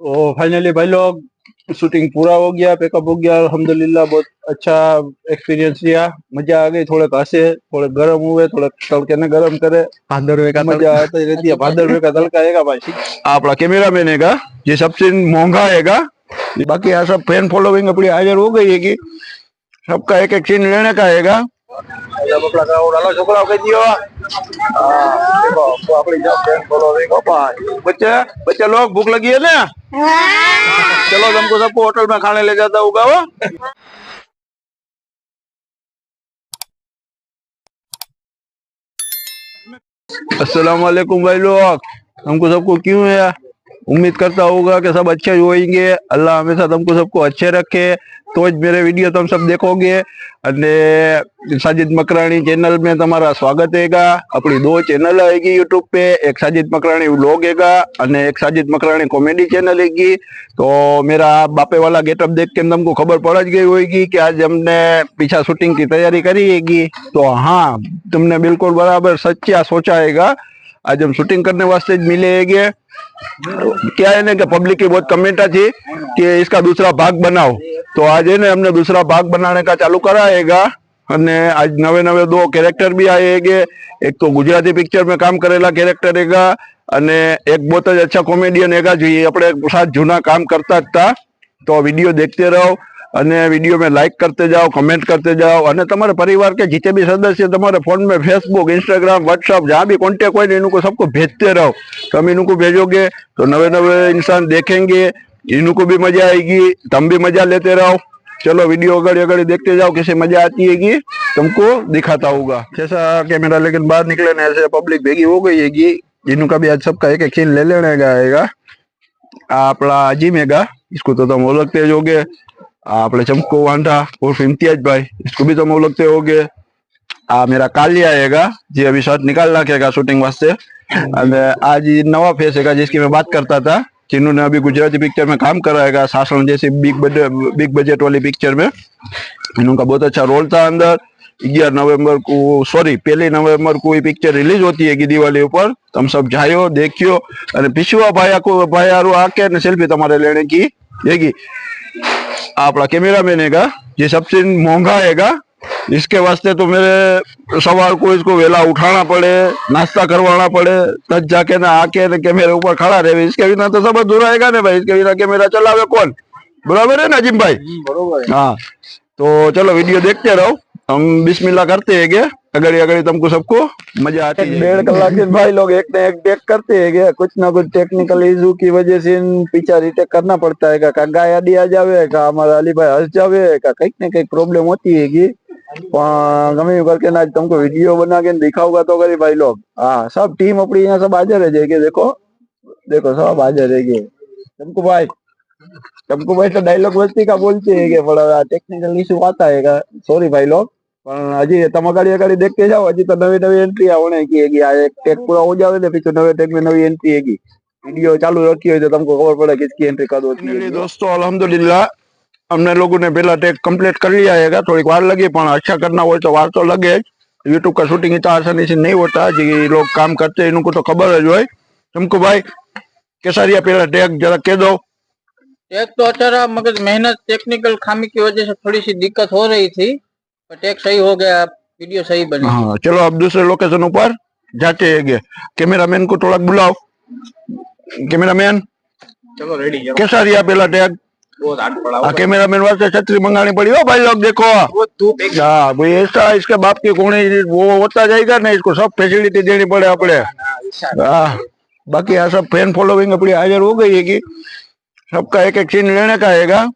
तो फाइनली भाई लोग शूटिंग पूरा हो गया पैकअप हो गया अलहमदुल्ला बहुत अच्छा एक्सपीरियंस लिया। मज़ा आ गई थोड़े कासे थोड़े गर्म हुए थोड़े तड़के ने गर्म करे। भादरवे का मज़ा आता रहती है भादरवे का तड़का है भाई। आप कैमरा मैन है ये सबसे महँगा है बाकी यहाँ सब फ़ैन फॉलोइंग अपनी हाजिर हो गई है की सबका एक एक सीन लेने का है हाँ, बच्चे बच्चे लोग भूख लगी है ना? चलो तुमको सबको होटल में खाने ले जाता होगा वो अस्सलाम वालेकुम भाई लोग हमको सबको क्यों है उम्मीद करता होगा कि सब अच्छे होंगे अल्लाह हमेशा तुमको सबको अच्छे रखे तो જ मेरे वीडियो तुम सब देखोगे અને साजिद मकरानी चैनल में तुम्हारा स्वागत हैगा अपनी दो चैनल आएगी यूट्यूब पे एक साजिद मकरानी व्लॉग हैगा અને एक साजिद मकरानी कॉमेडी चैनल हैगी तो मेरा बापे वाला गेटअप देख के तुमको खबर पड़ ज गई होगी कि आज हमने पीछा शूटिंग की तैयारी करी हैगी तो हाँ तुमने बिल्कुल बराबर सच्चा सोचा हैगा आज हम शूटिंग करने वास्ते ज मिले हैगे क्या है ना कि पब्लिक की बहुत कमेंट थी कि इसका दूसरा भाग बनाओ। तो आज है ना हमने दूसरा भाग बनाने का चालू कराएगा અને આજ નવે નવે દો કેરેક્ટર બી આયે કે એક તો ગુજરાતી પિક્ચર મેં કામ કરેલા કેરેક્ટર એગા અને એક બહુ જ અચ્છા કોમેડિયન એગા જોઈએ આપણે સાત જૂના કામ કરતા જ હતા તો વીડિયો દેખતે રહો અને વિડીયો में लाइक करते जाओ कमेंट करते जाओ અને તમારા परिवार के जितने भी सदस्य तुम्हारे फोन में फेसबुक इंस्टाग्राम व्हाट्सअप जहाँ भी कॉन्टेक्ट हो इनको सबको भेजते रहो तुम इनको भेजोगे तो नवे नवे इंसान देखेंगे इनको भी मजा आएगी तुम भी मजा लेते रहो चलो वीडियो अगड़ी अगड़ी देखते जाओ कैसे मजा आती है तुमको दिखाता होगा जैसा कैमरा लेकिन बाहर निकले ना ऐसे पब्लिक भेगी हो गई है इनका भी आज सबका एक एक सीन ले लेने का आएगा આ આપણા અજીમ હેગા इसको तो तुम ओळखते જ होगे આ આપણે ચમકો વાંઢા ઉર્ફ इम्तियाज भाई इसको भी तुम ओळखते होगे आ मेरा कालिया हैगा जी अभी शर्ट निकाल रखेगा शूटिंग वास्ते અને आज ये नवा फेस हैगा जिसकी मैं बात करता था जिन्होंने अभी गुजराती पिक्चर में काम कराएगा शासन जैसी बिग बजट बिग बजट वाली पिक्चर में इनका बहुत अच्छा रोल था अंदर ग्यारह नवंबर को सॉरी पहली नवंबर को ये पिक्चर रिलीज होती है दिवाली ऊपर तुम सब जायो देखियो અને पिछुआ भाया को भायारू आके ने सेल्फी तुम्हारे लेने की आपका कैमरा मैन है ये सबसे महँगा है इसके वास्ते तो मेरे सवार को इसको वेला उठाना पड़े नाश्ता करवाना पड़े तब जाके ना आके तो ना कैमरे ऊपर खड़ा रहे? इसके बिना तो सब अधूरा ना भाई? इसके बिना कैमरा चलावे कौन? बराबर है ना जिम भाई? हम्म, बराबर हाँ तो चलो वीडियो देखते रहो। हम बिस्मिल्लाह करते हैं क्या? अगर अगर तुमको सबको मज़ा आती है। डेढ़ कलाक से भाई लोग एक ना एक टेक करते है गया कुछ ना कुछ टेक्निकल इशू की वजह से इन पीछा रिटेक करना पड़ता है का, का गाया दिया जावे का हमारा अली भाई हंस जावे का कहीं ना कहीं प्रॉब्लम होती है करके ना तुमको वीडियो बना के दिखाऊँगा तो करी भाई लोग। हाँ सब टीम अपनी यहाँ सब हाजिर है जाएगी देखो। देखो सब हाजिर है तुमको भाई तुमको भाई तो डायलॉग बस्ती का बोलते है थोड़ा टेक्निकल इशू आता है सॉरी भाई लोग। में एंट्री वीडियो चालू रखी तो तुमको खबर पड़े किसकी एंट्री दोस्तों अलहमदुल्ला हमने लोगों ने पहला टेक कंप्लीट कर लिया है थोड़ी वार लगी पर अच्छा करना हो तो वार तो लगे यूट्यूब का शूटिंग इतना आसानी से नहीं होता जी लोग काम करते हैं इनको तो खबर है तुमको भाई कैसा रहा पहला टेक जरा कह दो टेक तो अच्छा रहा मगर मेहनत टेक्निकल खामी की वजह से थोड़ी सी दिक्कत हो रही थी टेक सही हो गया वीडियो सही बनी। हाँ चलो अब दूसरे लोकेशन ऊपर जाते हैं कैमरामैन को थोड़ा बुलाओ। कैमरामैन चलो रेडी कैसा रिया पहला टेक बहुत हाथ पड़ा आ कैमरामैन वास्ते छतरी मंगानी पड़ी। हो भाई लोग देखो। वो धूप एक हाँ भाई ऐसा इसके बाप की कोने वो होता जाएगा ना इसको सब फैसिलिटी देनी पड़े अपने हाँ बाकी यहाँ सब फ़ैन फॉलोइंग अपनी हाजिर हो गई है कि सबका एक एक सीन लेने का हैगा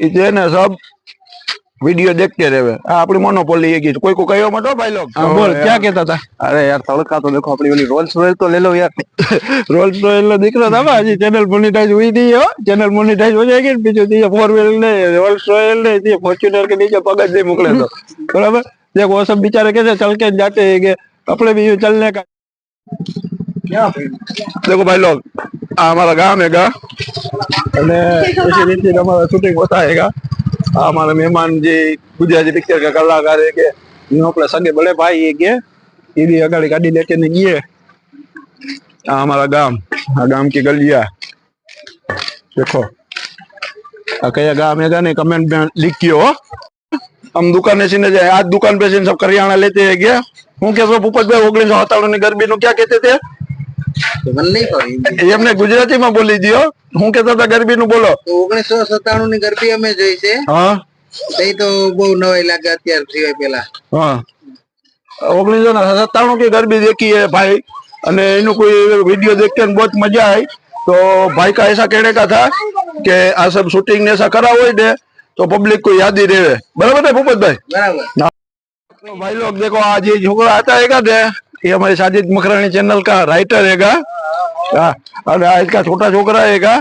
इसे ना सब वीडियो देखते रहे हाँ अपनी मोनोपोली है कि कोई को कहो मत हो भाई लोग हाँ, बोल क्या कहता था अरे यार तड़का तो देखो अपनी वाली रोल्स रॉयल तो ले लो यार रोल्स रॉयल दिख रहा था भाई चैनल मोनेटाइज हुई थी हो चैनल मोनेटाइज हो जाएगी पीछे दिए फोर व्हीलर ने रोल्स रॉयल ने दिए फॉर्च्यूनर के नीचे पगज नहीं मोकले तो बराबर देखो वो सब बेचारे कैसे चल के जाते हैं कि अपने भी यूं चलने का क्या देखो भाई लोग આ અમારા ગામ હેગા અને इसी रीति से हमारा शूटिंग होता हैगा આ हमारे मेहमान जी गुजराती पिक्चर का कलाकार है के यूं अपने सगे बड़े भाई है के ये भी अगाड़ी गाड़ी लेके ने गए આ हमारा गांव આ गांव की गलिया देखो आ कया गांव में गाने कमेंट में लिखियो हो हम दुकाने से जाए आज दुकान पे से सब करियाणा लेते हैं क्या હું કેશો ભૂપતભાઈ ઓગણીસો સત્તાણું ની ગરબીનું ક્યાં કહેતે તે મને નહીં ખબર એ એમને ગુજરાતીમાં બોલી દ્યો હું કહેતા હતા ગરબીનું બોલો તો ઓગણીસો સત્તાણું ની ગરબી અમે જોઈ છે હા તે તો બહુ નવાઈ લાગે અત્યાર સિવાય પેલા हाँ ओगनीसो सत्ताणु की गरबी देखी है भाई અને એનું કોઈ वीडियो देख के बहुत मजा आई तो भाई का ऐसा कहने का था कि आ सब शूटिंग ने ऐसा करा हुआ है तो पब्लिक को याद ही रहे बराबर है भूपत भाई બરાબર तो भाई लोग देखो आज ये छोकरा आता है ने ये हमारे साजिद मकरानी चैनल का राइटर हैगा। हाँ, और आज का छोटा छोकरा हैगा।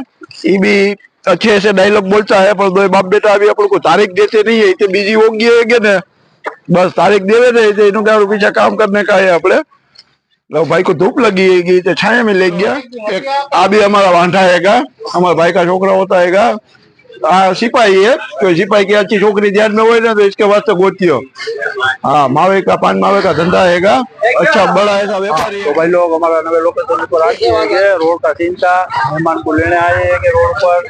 ये भी अच्छे से डायलॉग बोलता है पर दो बाप बेटा अभी अपन को तारीख देते नहीं है इतने बिज़ी हो गए है ने। बस तारीख देवे दे तो काम करने का है अपने। तो भाई को धूप लगी है छाया में ले गया। एक आ भी हमारा वांढा हैगा। हमारा भाई का छोकरा होता हैगा। आ सिपाही है तो सिपाही की अच्छी छोकरी ध्यान में हो ना तो इसके वास्ते गोतियो हाँ मावे का पान मावे का धंधा हैगा अच्छा बड़ा ऐसा व्यापारी है तो भाई लोग हमारा नवे लोकेशन पर आ गए हैं रोड का सीन था मेहमान को लेने आए हैं कि रोड पर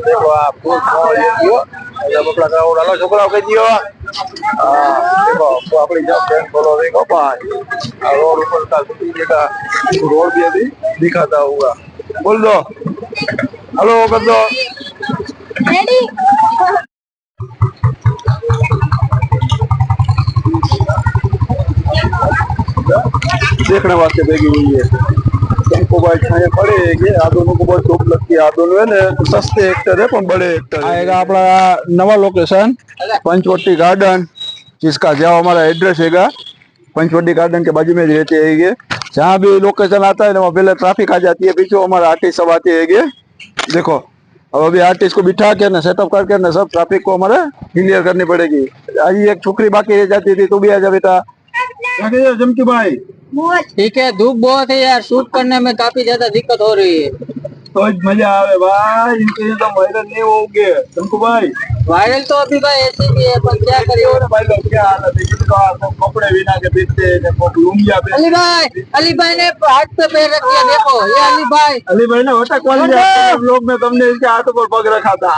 देखो आप फूल खाओ ले दियो जब अपना गाँव डालो छोकरा कह दियो हाँ देखो आपको अपनी जब फ्रेंड बोलो देखो भाई आ रोड ऊपर का शूटिंग जगह रोड भी अभी दिखाता होगा बोल दो हेलो कर दो देखने वास्ते भेगी हुई है। तुमको भाई छाए पड़े है ये आ दोनों को बहुत धूप लगती है आ दोनों है ना? सस्ते एक्टर है पर बड़े एक्टर आएगा अपना नवा लोकेशन पंचवटी गार्डन जिसका जहाँ हमारा एड्रेस हैगा पंचवटी गार्डन के बाजू में ही रहते हैं ये जहाँ भी लोकेशन आता है ना वहाँ पहले ट्रैफ़िक आ जाती है पीछे हमारा आर्टिस्ट सब आते हैं ये देखो अब अभी आर्टिस्ट को बिठा के ना सेटअप करके ना सब ट्रैफ़िक को हमारे क्लियर करनी पड़ेगी। आज एक छोकरी बाकी रह जाती थी तू भी आ जा बेटा। जमकी भाई? ठीक है धूप बहुत है यार शूट करने में काफ़ी ज़्यादा दिक्कत हो रही है। तो જ મજા આવે ભાઈ इनके लिए तो वायरल नहीं होगे तुमको भाई वायरल तो अभी भाई ऐसे भी है पर क्या करिए और भाई लोग क्या हालत है किसी को आपको कपड़े बिना के पीते हैं देखो लुंगिया पे अली भाई अली भाई ने हाथ पे पैर रख दिया देखो ये अली भाई अली भाई ने होटा कॉल किया लोग में तुमने इसके हाथों पर पग रखा था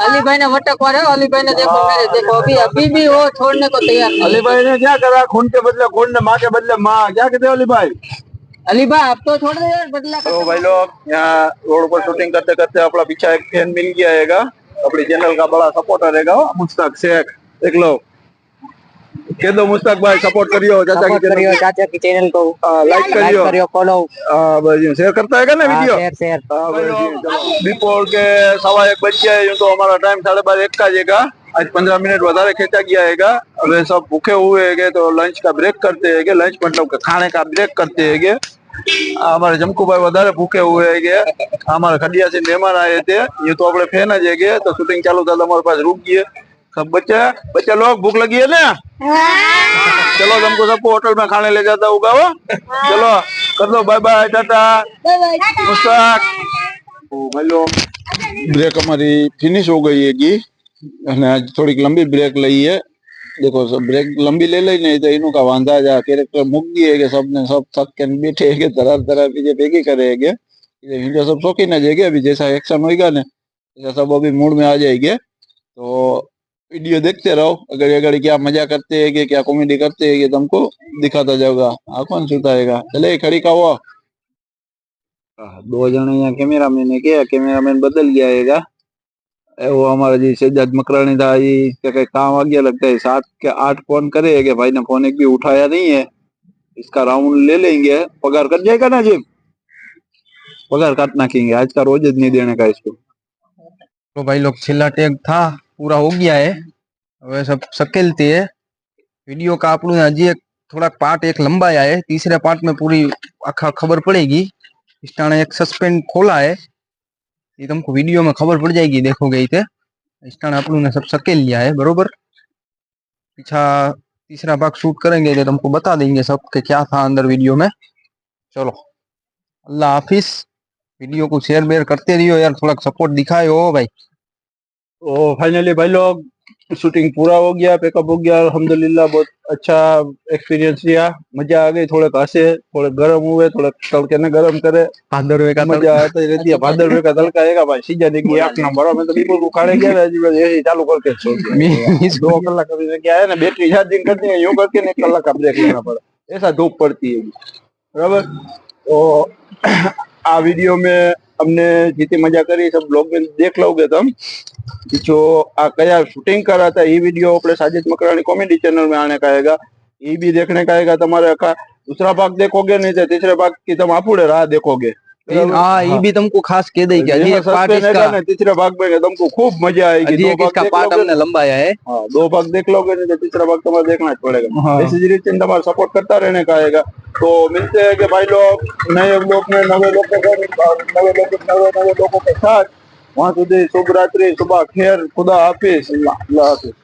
अली भाई ने वटक मारे अली भाई ने देखो मेरे देखो अभी अभी भी वो छोड़ने को तैयार नहीं अली भाई ने क्या करा खून के बदले खून ने माँ के बदले माँ क्या कहते हो अली भाई अली भाई अब तो दे यार बदला तो भाई लोग यहाँ रोड पर शूटिंग करते करते अपना पीछे एक फ़ैन मिल गया हैगा। अपनी चैनल का बड़ा सपोर्टर हैगा मुश्ताक शेख देख लो। कह दो मुश्ताक भाई सपोर्ट करियो चाचा की करियो चैनल चाचा की चैनल को। लाइक करियो। करियो फॉलो हाँ, यूँ शेयर करता है ना वीडियो शेयर शेयर हाँ, चलो। के सवा एक बज गया यूँ तो हमारा टाइम साढ़े बारह एक का जेगा आज पंद्रह मिनट वारे खेचा गया है वे सब भूखे हुए है तो लंच का ब्रेक करते है लंच मतलब खाने का ब्रेक करते है हमारे जमकू भाई वारे भूखे हुए है हमारे खंडिया से मेहमान आए थे ये तो अपने फेन ज है तो शूटिंग चालू था हमारे पास रुक गए। सब बच्चे बच्चे लोग भूख लगी है ना? चलो हमको सबको होटल में खाने ले जाता होगा वो चलो कर दो बाय बाय टाटा। ब्रेक हमारी फिनिश हो गई है અને આજ થોડીક લંબી બ્રેક લઈએ देखो सब ब्रेक लंबी ले ली नहीं तो इन्हों का वांधा जा कैरेक्टर मुक गए है सबने सब थक के बैठे है तरह तरह पीछे भेगी करे है वीडियो सब शौकीन है जाएगी अभी जैसा एक्शन होगा ना ऐसा सब अभी मूड में आ जाएंगे तो वीडियो देखते रहो अगर अगर क्या मजा करते हैं कि क्या कॉमेडी करते हैं कि तुमको दिखाता जाऊंगा आ कौन सुताएगा चले खड़ी का हुआ दो जने यहाँ कैमरा मैन है क्या कैमरा मैन बदल गया हैगा ए, वो हमारा जी सज्जाद मकरानी था जी क्या कहीं काम आ गया लगता है सात के आठ फ़ोन करे कि भाई ने फ़ोन एक भी उठाया नहीं है इसका राउंड ले लेंगे पगार कट जाएगा ना जी पगार काट कहेंगे आज का रोज नहीं देने का इसको तो भाई लोग छिल्ला टैग था पूरा हो गया है वह सब सकेलती है वीडियो का आप लोग हजी एक थोड़ा पार्ट एक लंबा आया है तीसरे पार्ट में पूरी आखा खबर पड़ेगी इस एक सस्पेंड खोला है ये तुमको वीडियो में खबर पड़ जाएगी देखोगे इतने इस टाइम आप लोगों ने सब सके लिया है बरोबर पीछा तीसरा भाग शूट करेंगे तो तुमको बता देंगे सब के क्या था अंदर वीडियो में चलो अल्लाह हाफिज वीडियो को शेयर बेयर करते रहियो यार थोड़ा सपोर्ट दिखाए हो भाई ओ फाइनली भाई लोग शूटिंग पूरा हो गया पैकअप हो गया अल्हम्दुलिल्लाह बहुत अच्छा एक्सपीरियंस लिया मज़ा आ गई थोड़े हंसे थोड़े गर्म हुए थोड़े तड़के ने गर्म करे भादरवे का मज़ा आती रहती है भादर का तड़का आएगा भाई सीज़न की एक नंबर मैं तो बिल्कुल उखाड़े गया था जी बस यही चालू करके छोड़ दिया दो कलाक अभी से क्या है ना बैटरी चार्जिंग करती है यूँ करके ना एक कलाक का ब्रेक लेना पड़ा ऐसा धूप पड़ती है बराबर तो આ વિડીયો में हमने जितनी मजा करी सब ब्लॉग में देख लोगे तुम कि जो आ कया शूटिंग करा था ये वीडियो अपने साजिद मकरानी कॉमेडी चैनल में आने का आएगा ये भी देखने का आएगा तुम्हारे का दूसरा भाग देखोगे नहीं तो तीसरे भाग की तुम आपूड़े राह देखोगे तीन हाँ ये भी तुमको खास कह दे क्या जी जेना एक पार्ट सस्पेंस इसका रहेगा ना, तीसरे भाग में तुमको खूब मजा आएगी अजी दो एक भाग इसका देख पार्ट लोगे हमने लंबाया है हाँ दो भाग देख लोगे नहीं तो तीसरा भाग तुम्हारा देखना ही पड़ेगा हाँ। ऐसी जी रीते तुम्हारा सपोर्ट करता रहने का आएगा तो मिलते हैं कि भाई लोग नए लोग में नवे लोगों को नवे लोग नवे नवे लोगों के साथ वहाँ સુધી શુભ રાત્રિ શુભ ખેર ખુદા હાફિઝ અલ્લાહ અલ્લાહ હાફિઝ